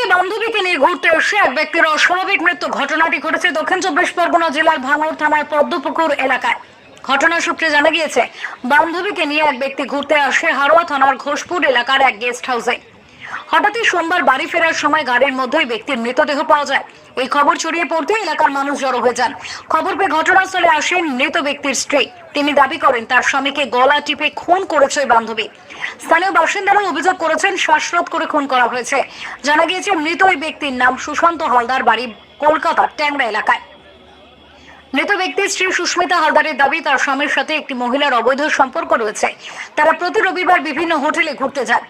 থেকে বান্ধবীকে নিয়ে ঘুরতে এসে এক ব্যক্তির অস্বাভাবিক মৃত্যু ঘটনাটি ঘটেছে দক্ষিণ চব্বিশ পরগনা জেলার ভাঙড় থানার পদ্মপুকুর এলাকায়। ঘটনা সূত্রে জানা গিয়েছে, বান্ধবীকে নিয়ে এক ব্যক্তি ঘুরতে আসে হারোয়া থানার ঘোষপুর এলাকার এক গেস্ট হাউসে। হঠাৎই সোমবার বাড়ি ফেরার সময় গাড়ির মধ্যেই ব্যক্তির মৃতদেহ পাওয়া যায়। এই খবর ছড়িয়ে পড়তে এলাকার মানুষ জড়ো হয়ে যান। খবর পেয়ে ঘটনাস্থলে আসেন মৃত ব্যক্তির স্ত্রী। তিনি দাবি করেন, তার স্বামীকে গলা টিপে খুন করেছে বান্ধবী। স্থানীয় বাসিন্দারা অভিযোগ করেছেন, শ্বাসরোধ করে খুন করা হয়েছে। জানা গিয়েছে, মৃত ওই ব্যক্তির নাম সুশান্ত হালদার, বাড়ি কলকাতার ট্যাংরা এলাকায়। মৃত ব্যক্তির স্ত্রী সুস্মিতা হালদারের দাবি, তার স্বামীর সাথে একটি মহিলার অবৈধ সম্পর্ক রয়েছে। তারা প্রতি রবিবার বিভিন্ন হোটেলে ঘুরতে যান।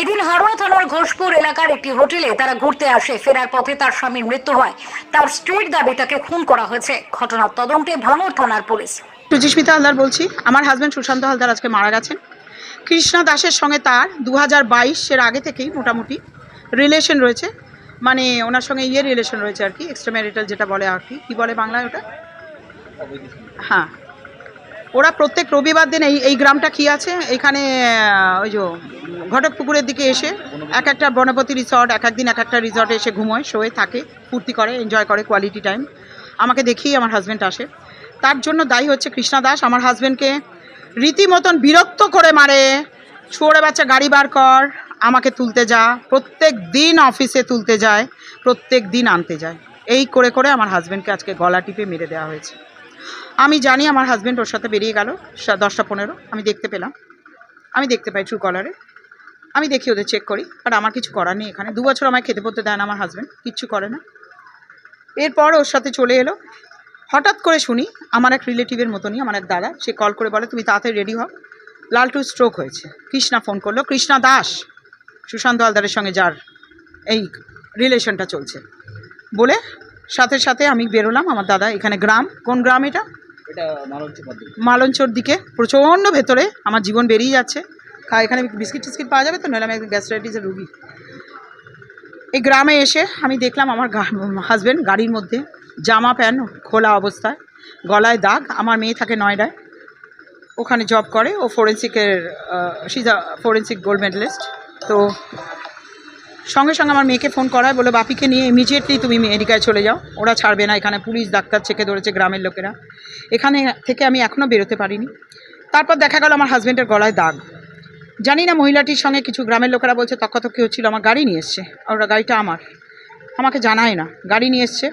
এদিন হারোয়া থানার ঘোষপুর এলাকার একটি হোটেলে তারা ঘুরতে আসে, ফেরার পথে তার স্বামীর মৃত্যু হয়। তার স্ত্রীর দাবি তাকে খুন করা হয়েছে। ঘটনার তদন্তে ভাঙড় থানার পুলিশ। সুচিস্মিতা হালদার বলছি, আমার হাজব্যান্ড সুশান্ত হালদার আজকে মারা গেছেন। কৃষ্ণা দাসের সঙ্গে তার দু হাজার বাইশের আগে থেকেই মোটামুটি রিলেশন রয়েছে। মানে ওনার সঙ্গে ইয়ে রিলেশন রয়েছে আর কি এক্সট্রা ম্যারিটাল যেটা বলে আর কি। কী বলে বাংলায় ওটা? হ্যাঁ। ওরা প্রত্যেক রবিবার দিন এই এই গ্রামটা কী আছে? এখানে ওই যে ঘটকপুকুরের দিকে এসে এক একটা বনপতি রিসর্ট এক একদিন এক একটা রিসর্টে এসে ঘুমোয়, শোয়ে থাকে, ফুর্তি করে এনজয় করে কোয়ালিটি টাইম আমাকে দেখেই আমার হাজব্যান্ড আসে। তার জন্য দায়ী হচ্ছে কৃষ্ণা দাস। আমার হাজব্যান্ডকে রীতিমতন বিরক্ত করে মারে। ছোড়ে বাচ্চা, গাড়ি বার কর, আমাকে তুলতে যা। প্রত্যেক দিন অফিসে তুলতে যায়, প্রত্যেক দিন আনতে যায়। এই করে করে আমার হাজব্যান্ডকে আজকে গলা টিপে মেরে দেওয়া হয়েছে। আমি জানি আমার হাজব্যান্ড ওর সাথে বেরিয়ে গেল দশটা পনেরো। আমি দেখতে পেলাম। আমি দেখতে পাই ট্রু কলারে আমি দেখি ওদের চেক করি বাট আমার কিছু করার নেই এখানে। দু বছর আমায় খেতে পড়তে দেয় না আমার হাজব্যান্ড কিচ্ছু করে না। এরপর ওর সাথে চলে এলো। হঠাৎ করে শুনি আমার এক রিলেটিভের মতনই আমার এক দাদা সে কল করে বলে তুমি তাড়াতাড়ি রেডি হও। লালটু স্ট্রোক হয়েছে। কৃষ্ণা ফোন করল কৃষ্ণা দাস সুশান্ত হালদারের সঙ্গে যার এই রিলেশনটা চলছে। বলে সাথে সাথে আমি বেরোলাম আমার দাদা এখানে গ্রাম কোন গ্রাম এটা? এটা মালঞ্চর দিকে প্রচণ্ড ভেতরে আমার জীবন বেরিয়ে যাচ্ছে। খা এখানে বিস্কিট টিস্কিট পাওয়া যাবে তো? নইলে আমি একদম গ্যাস্ট্রাইটিসের রুগী। এই গ্রামে এসে আমি দেখলাম আমার হাজব্যান্ড গাড়ির মধ্যে জামা প্যান্ট খোলা অবস্থায়, গলায় দাগ, আমার মেয়ে থাকে নয়ডায়। ওখানে জব করে, ও ফোরেন্সিকের সিজা ফোরেন্সিক গোল্ড মেডেলিস্ট তো সঙ্গে সঙ্গে আমার মেয়েকে ফোন করায় বলে বাপিকে নিয়ে ইমিডিয়েটলি তুমি মেডিকায় চলে যাও। ওরা ছাড়বে না এখানে, পুলিশ, ডাক্তার চেকে ধরেছে গ্রামের লোকেরা। এখানে থেকে আমি এখনও বেরোতে পারিনি। তারপর দেখা গেল আমার হাজব্যান্ডের গলায় দাগ। জানি না মহিলাটির সঙ্গে কিছু গ্রামের লোকেরা বলছে তক্কাতক্কি হচ্ছিল আমার গাড়ি নিয়ে এসছে। ওরা গাড়িটা আমার। আমাকে জানায় না। গাড়ি নিয়ে এসছে।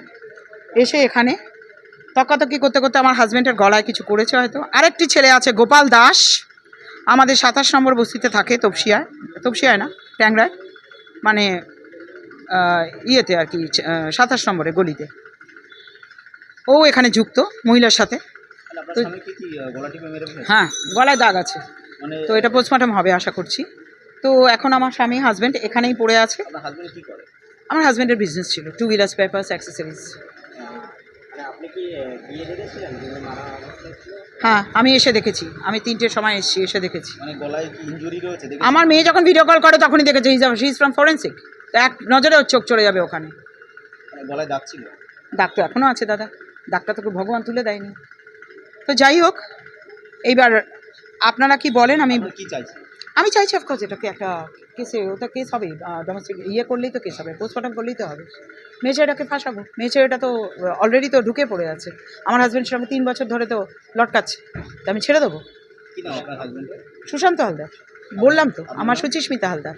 এসে এখানে তক্কাতক্কি করতে করতে আমার হাজব্যান্ডের গলায় কিছু করেছে হয়তো। আরেকটি ছেলে আছে গোপাল দাস। আমাদের সাতাশ নম্বর বস্তিতে থাকে তপসিয়ায়। তপসিয়ায় না ট্যাংরায়। মানে ইয়েতে আর কি সাতাশ নম্বরে গলিতে। ও এখানে যুক্ত মহিলার সাথে? হ্যাঁ গলায় দাগ আছে। তো এটা পোস্টমর্টম হবে আশা করছি। তো এখন আমার স্বামী হাজব্যান্ড এখানেই পড়ে আছে। আমার হাজব্যান্ডের বিজনেস ছিল টু হুইলার্স পেপার্স অ্যাক্সেসরিজ মানে হ্যাঁ আমি এসে দেখেছি। আমি তিনটের সময় এসেছি এসে দেখেছি। মানে আমার মেয়ে যখন ভিডিও কল করে তখনই দেখেছে ইজ ইজ ফ্রম ফরেন্সিক এক নজরে চোখ চলে যাবে ওখানে। মানে গলায় দাগ ছিল? দাগ তো এখনও আছে দাদা। দাগটা তোকে ভগবান তুলে দেয়নি। তো যাই হোক এইবার আপনারা কি বলেন? আমি কি চাইছি আমি চাইছি অফকোর্স এটাকে একটা কেসে ওটা কেস হবে। ডোমেস্টিক ইয়ে করলেই তো কেস হবে পোস্টমর্টম করলেই তো হবে। মেয়ে ছেলেটাকে ফাঁসাবো। মেয়ে ছেলেটা তো অলরেডি তো ঢুকে পড়ে আছে। আমার হাজব্যান্ডের সঙ্গে তিন বছর ধরে তো লটকাচ্ছে। তা আমি ছেড়ে দেবো? সুশান্ত হালদার। বললাম তো আমার সুচিস্মিতা হালদার।